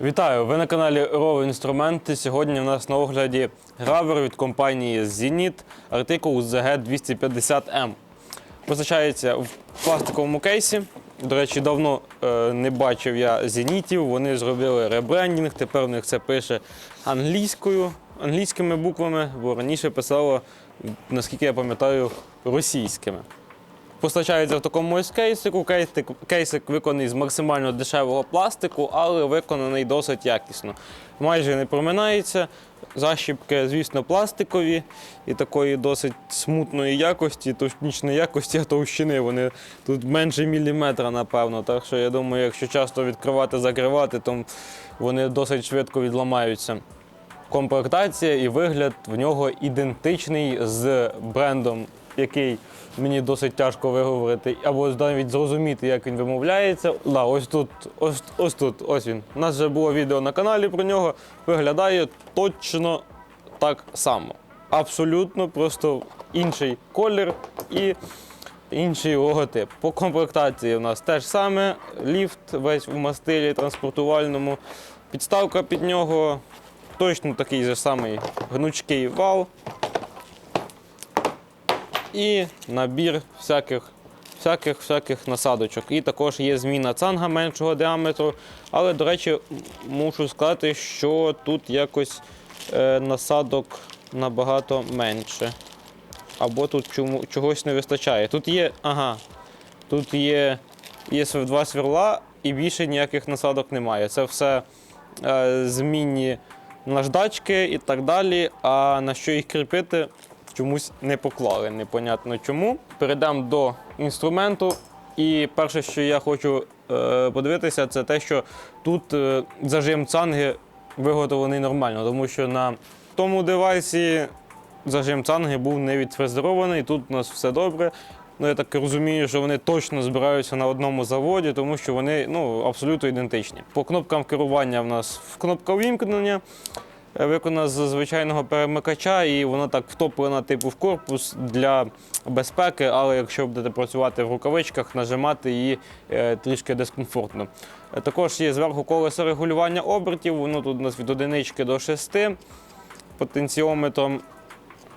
Вітаю! Ви на каналі ROW Інструменти. Сьогодні в нас на огляді гравер від компанії Zenit артикул ZG250M. Позначається в пластиковому кейсі. До речі, давно е, не бачив я зенітів. Вони зробили ребрендінг. Тепер в них це пише англійською, англійськими буквами, бо раніше писало, наскільки я пам'ятаю, російськими. Постачається в такому ось кейсику. Кейсик, кейсик виконаний з максимально дешевого пластику, але виконаний досить якісно. Майже не проминається. Защіпки, звісно, пластикові і такої досить смутної якості, технічної якості, а товщини. Вони тут менше міліметра, напевно. Так що я думаю, якщо часто відкривати, закривати, то вони досить швидко відламаються. Комплектація і вигляд в нього ідентичний з брендом, який мені досить тяжко виговорити, або навіть зрозуміти, як він вимовляється. Да, ось тут, ось, ось тут, ось він. У нас вже було відео на каналі про нього. Виглядає точно так само. Абсолютно просто інший колір і інший логотип. По комплектації у нас теж саме ліфт весь в мастилі транспортувальному, підставка під нього, точно такий же самий гнучкий вал і набір всяких, всяких, всяких насадочок. І також є зміна цанга меншого діаметру. Але, до речі, мушу сказати, що тут якось е, насадок набагато менше. Або тут чому, чогось не вистачає. Тут є, ага, тут є, є два свірла і більше ніяких насадок немає. Це все е, змінні наждачки і так далі. А на що їх кріпити, чомусь не поклали. Непонятно чому. Перейдемо до інструменту. І перше, що я хочу е, подивитися, це те, що тут е, зажим цанги виготовлений нормально, тому що на тому девайсі зажим цанги був не відфрезерований, тут у нас все добре. Ну, я так розумію, що вони точно збираються на одному заводі, тому що вони ну, абсолютно ідентичні. По кнопкам керування в нас кнопка увімкнення, виконана з звичайного перемикача, і вона так втоплена типу в корпус для безпеки, але якщо будете працювати в рукавичках, нажимати її е, трішки дискомфортно. Е, Також є зверху колесо регулювання обертів, воно тут у нас від одинички до 6 потенціометром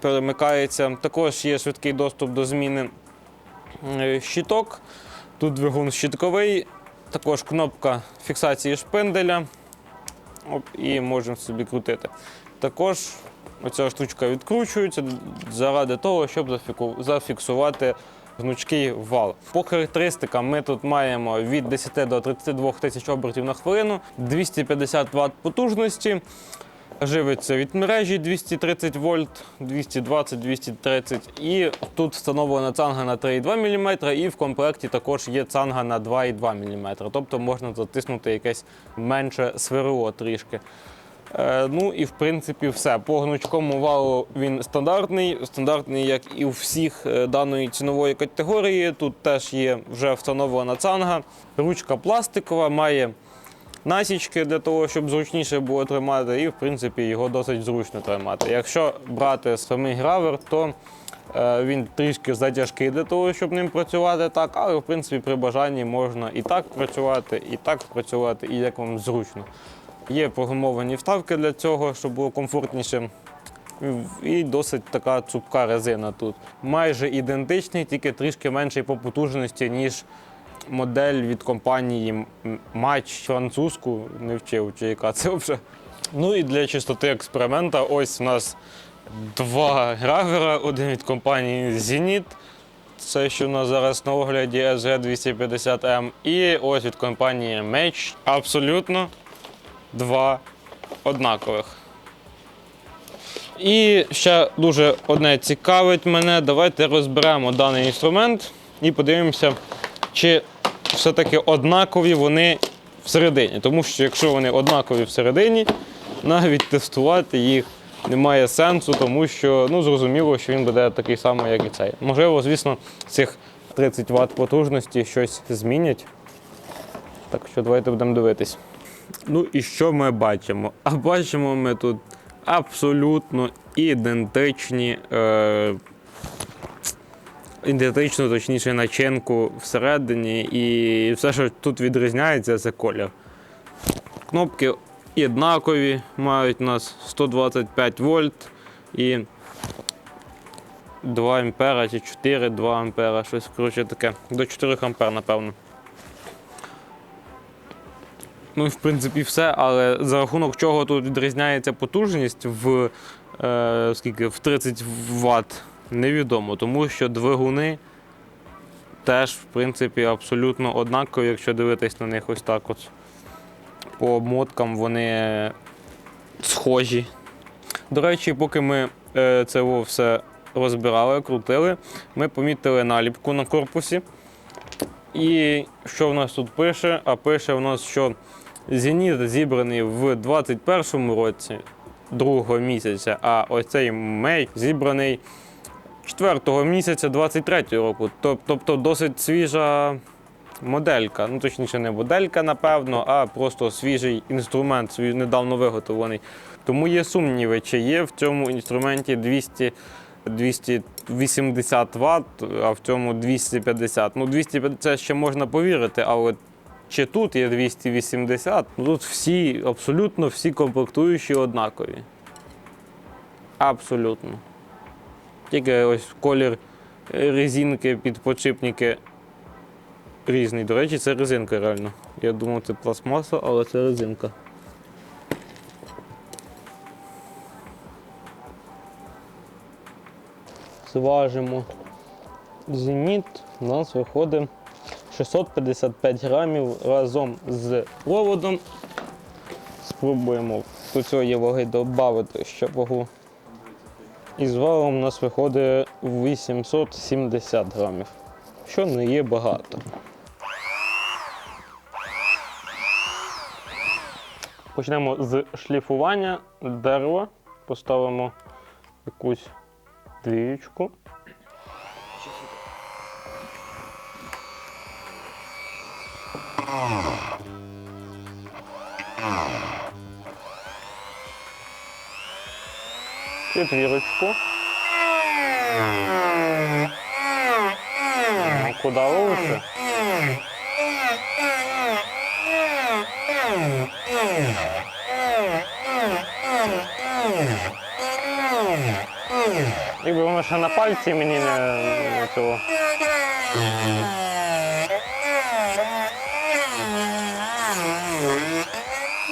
перемикається. Також є швидкий доступ до зміни е, щиток. Тут двигун щитковий, також кнопка фіксації шпинделя. Оп, і можемо собі крутити. Також оця штучка відкручується заради того, щоб зафіксувати гнучкий вал. По характеристикам ми тут маємо від 10 до 32 тисяч обертів на хвилину, 250 Вт потужності. Живиться від мережі 230 вольт, 220, 230. І тут встановлена цанга на 3,2 мм, і в комплекті також є цанга на 2,2 мм. Тобто можна затиснути якесь менше сверло трішки. Е, ну і в принципі все. По гнучкому валу він стандартний, стандартний, як і у всіх е, даної цінової категорії. Тут теж є вже встановлена цанга. Ручка пластикова, має насічки для того, щоб зручніше було тримати, і в принципі його досить зручно тримати. Якщо брати самий гравер, то е, він трішки затяжкий для того, щоб ним працювати так, але в принципі при бажанні можна і так працювати, і так працювати, і як вам зручно. Є програмовані вставки для цього, щоб було комфортніше. І досить така цупка резина тут. Майже ідентичний, тільки трішки менший по потужності, ніж модель від компанії Матч французьку, не вчив, чи яка це вже. Ну і для чистоти експеримента, ось у нас два гравера, один від компанії Zenit. Це, що у нас зараз на огляді SG250M, і ось від компанії Match. Абсолютно два однакових. І ще дуже одне цікавить мене. Давайте розберемо даний інструмент і подивимося, чи все-таки однакові вони всередині. Тому що якщо вони однакові всередині, навіть тестувати їх немає сенсу, тому що ну, зрозуміло, що він буде такий самий, як і цей. Можливо, звісно, цих 30 Вт потужності щось змінять. Так що давайте будемо дивитись. Ну і що ми бачимо? А бачимо ми тут абсолютно ідентичні, е, ідентичну, точніше, начинку всередині, і все, що тут відрізняється, це колір. Кнопки однакові, мають у нас 125 вольт і 2 ампера чи 4, 2 ампера, щось коротше таке. До 4 ампер, напевно. Ну в принципі все, але за рахунок чого тут відрізняється потужність в, е, скільки, в 30 Вт, невідомо, тому що двигуни теж, в принципі, абсолютно однакові, якщо дивитись на них ось так от. По обмоткам вони схожі. До речі, поки ми е, це все розбирали, крутили, ми помітили наліпку на корпусі. І що в нас тут пише? А пише в нас, що Зеніт зібраний в 21-му році, другого місяця, а ось цей мей зібраний 4-го місяця 23-го року. Тобто досить свіжа моделька. Ну, точніше, не моделька, напевно, а просто свіжий інструмент, свій недавно виготовлений. Тому є сумніви, чи є в цьому інструменті 200 280 Вт, а в цьому 250. Ну, 250 ще можна повірити, а от чи тут є 280, ну тут всі, абсолютно всі комплектуючі однакові. Абсолютно. Тільки ось колір резинки під подшипники різний. До речі, це резинка реально. Я думав, це пластмаса, але це резинка. Зважимо зеніт, у нас виходить 655 грамів разом з проводом. Спробуємо до цієї ваги додати ще вагу. І з валом у нас виходить 870 грамів, що не є багато. Почнемо з шліфування дерева. Поставимо якусь двієчку. Четвірочку. Ну, Куда лучше? Якби воно ще на пальці мені не, не цього.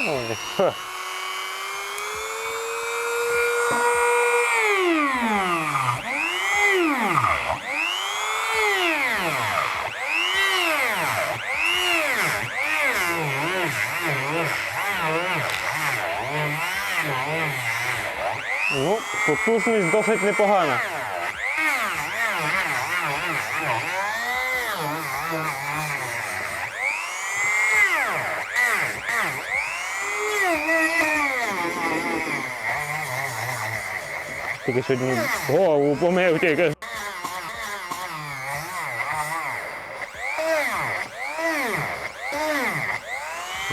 Ну, потужність досить непогана. Тільки сьогодні голову помив тільки.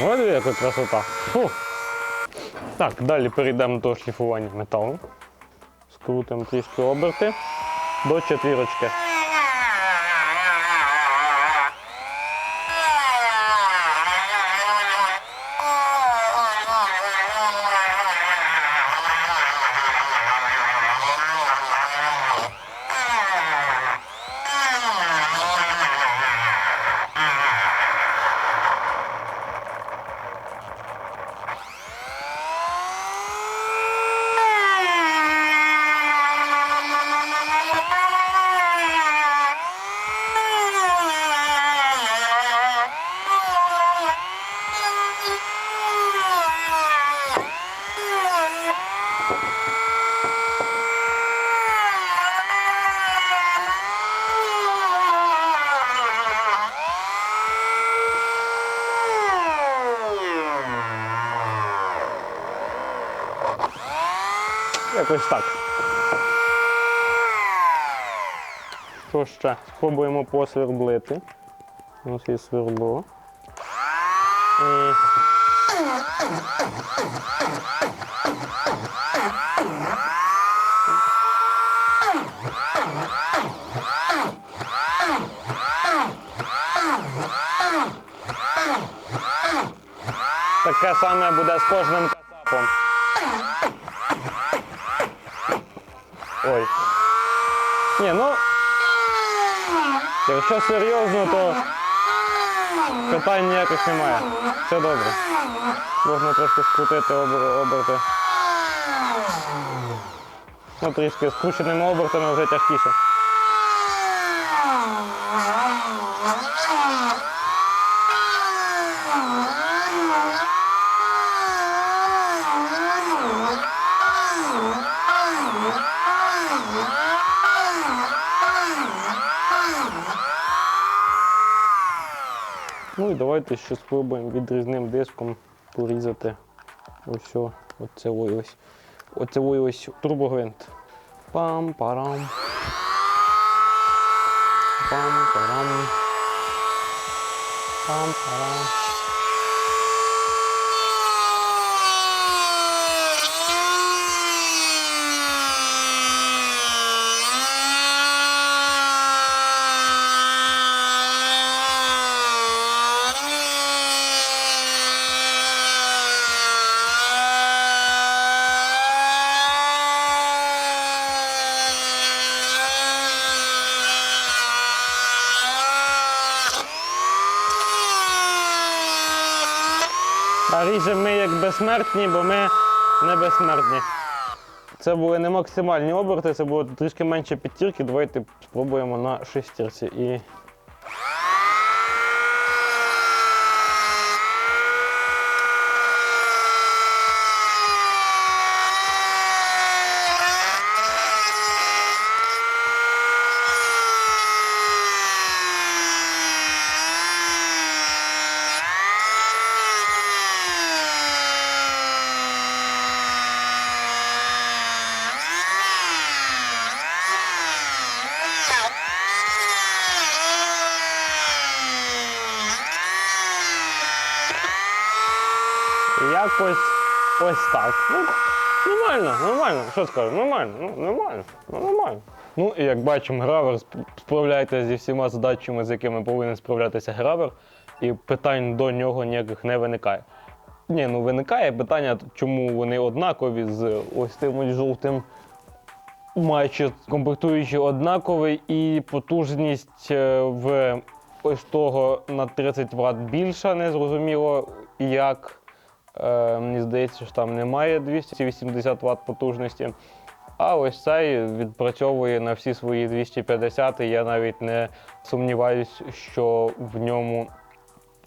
Ось яка красота. Фу. Так, далі перейдемо до шліфування металу. Скрутимо трішки оберти до четвірочки. Якось так. Що ще? Спробуємо посвердлити. У нас є свердло. І... таке саме буде з кожним кацапом. Ой. Ні, ну. Якщо серйозно, то питань ніяких немає. Все добре. Можна трошки скрутити обер- оберти. Ну, трішки скрученими обертами вже тяжкіше. Давайте ще спробуємо відрізним диском порізати ось оце ось. Оце ось турбогвинт. Пам-парам. Пам-парам. Пам-парам. А ріжемо ми як безсмертні, бо ми не безсмертні. Це були не максимальні оберти, це було трішки менше п'ятірки. Давайте спробуємо на шестірці. І... Якось ось так. Ну, нормально, нормально. Що скажу? Нормально, ну нормально, ну нормально. Ну і як бачимо, гравер справляється зі всіма задачами, з якими повинен справлятися гравер, і питань до нього ніяких не виникає. Ні, ну виникає питання, чому вони однакові з ось тим ось жовтим. Майже комплектуючі однаковий і потужність е, в ось того на 30 Вт більша, незрозуміло як. Е, мені здається, що там немає 280 Вт потужності. А ось цей відпрацьовує на всі свої 250, і я навіть не сумніваюсь, що в ньому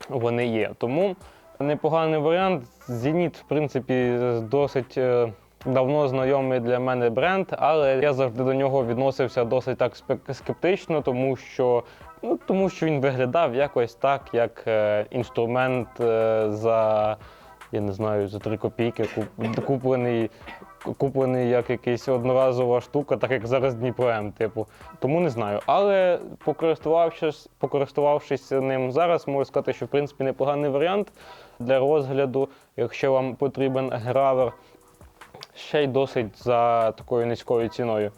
вони є. Тому непоганий варіант. Зеніт, в принципі, досить е, давно знайомий для мене бренд, але я завжди до нього відносився досить так скептично, тому що, ну, тому що він виглядав якось так, як е, інструмент за. Я не знаю, за 3 копійки куп- куплений, куплений як якась одноразова штука, так як зараз Дніпром, типу. Тому не знаю. Але покористувавшись, покористувавшись ним зараз, можу сказати, що в принципі непоганий варіант для розгляду, якщо вам потрібен гравер, ще й досить за такою низькою ціною.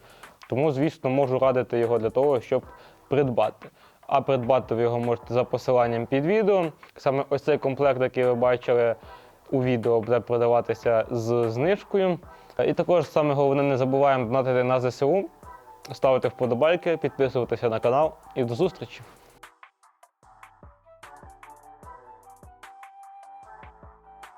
Тому, звісно, можу радити його для того, щоб придбати. А придбати ви його можете за посиланням під відео. Саме ось цей комплект, який ви бачили у відео, буде продаватися з знижкою. І також саме головне, не забуваємо донатити на ЗСУ, ставити вподобайки, підписуватися на канал і до зустрічі!